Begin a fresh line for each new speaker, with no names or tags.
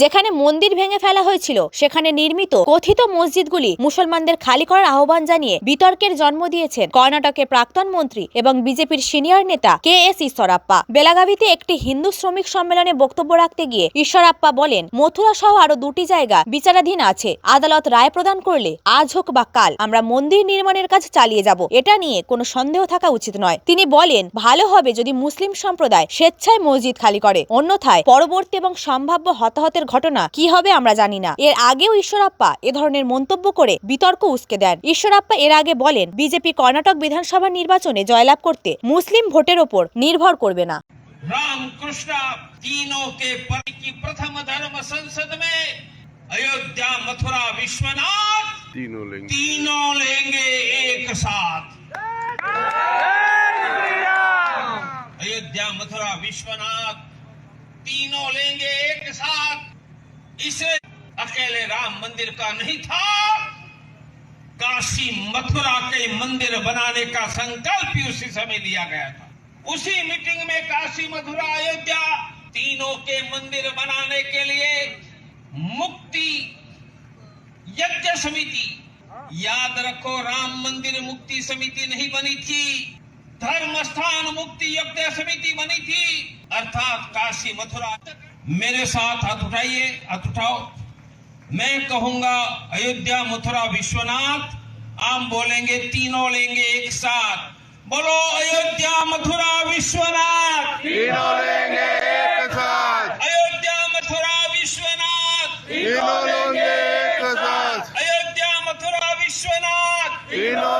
যেখানে মন্দির ভেঙে ফেলা হয়েছিল, সেখানে নির্মিত কথিত মসজিদগুলি মুসলমানদের খালি করার আহ্বান জানিয়ে বিতর্কের জন্ম দিয়েছেন কর্ণাটকের প্রাক্তন মন্ত্রী এবং বিজেপির সিনিয়র নেতা কে এস ঈশ্বরাপ্পা। বেলাগাভিতে একটি হিন্দু শ্রমিক সম্মেলনে বক্তব্য রাখতে গিয়ে ঈশ্বরাপ্পা বলেন, মথুরা সহ আরও দুটি জায়গা বিচারাধীন আছে, আদালত রায় প্রদান করলে আজ হোক বা কাল আমরা মন্দির নির্মাণের কাজ চালিয়ে যাব। এটা নিয়ে কোনো সন্দেহ থাকা উচিত নয়। তিনি বলেন, ভালো হবে যদি মুসলিম সম্প্রদায় স্বেচ্ছায় মসজিদ খালি করে, অন্যথায় পরবর্তী এবং সম্ভাব্য হতাহতের ঘটনা কি হবে আমরা জানি না এর আগেও ঈশ্বরাপ্পা এ ধরনের মন্তব্য করে বিতর্ক উস্কে দেন ঈশ্বরাপ্পা এর আগে বলেন বিজেপি কর্ণাটক বিধানসভা নির্বাচনে জয়লাভ করতে মুসলিম ভোটের ওপর নির্ভর করবে না
राम कृष्ण तीनों के पति की प्रथम धर्म संसद में अयोध्या मथुरा विश्वनाथ
तीनों लेंगे
तीनों लेंगे एक साथ अयोध्या मथुरा विश्वनाथ तीनों लेंगे एक साथ इसे अकेले राम मंदिर का नहीं था। काशी मथुरा के मंदिर बनाने का संकल्प भी उसी समय लिया गया था। उसी मीटिंग में काशी मथुरा अयोध्या तीनों के मंदिर बनाने के लिए मुक्ति यज्ञ समिति, याद रखो राम मंदिर मुक्ति समिति नहीं बनी थी धर्म स्थान मुक्ति यज्ञ समिति बनी थी, अर्थात काशी मथुरा मेरे साथ हाथ उठाइए हाथ उठाओ। मैं कहूँगा अयोध्या मथुरा विश्वनाथ आप बोलेंगे तीनों लेंगे एक साथ। बोलो अयोध्या मथुरा विश्वनाथ। तीनों लेंगे एक साथ। अयोध्या मथुरा विश्वनाथ। तीनों लेंगे एक साथ। अयोध्या मथुरा विश्वनाथ। तीनों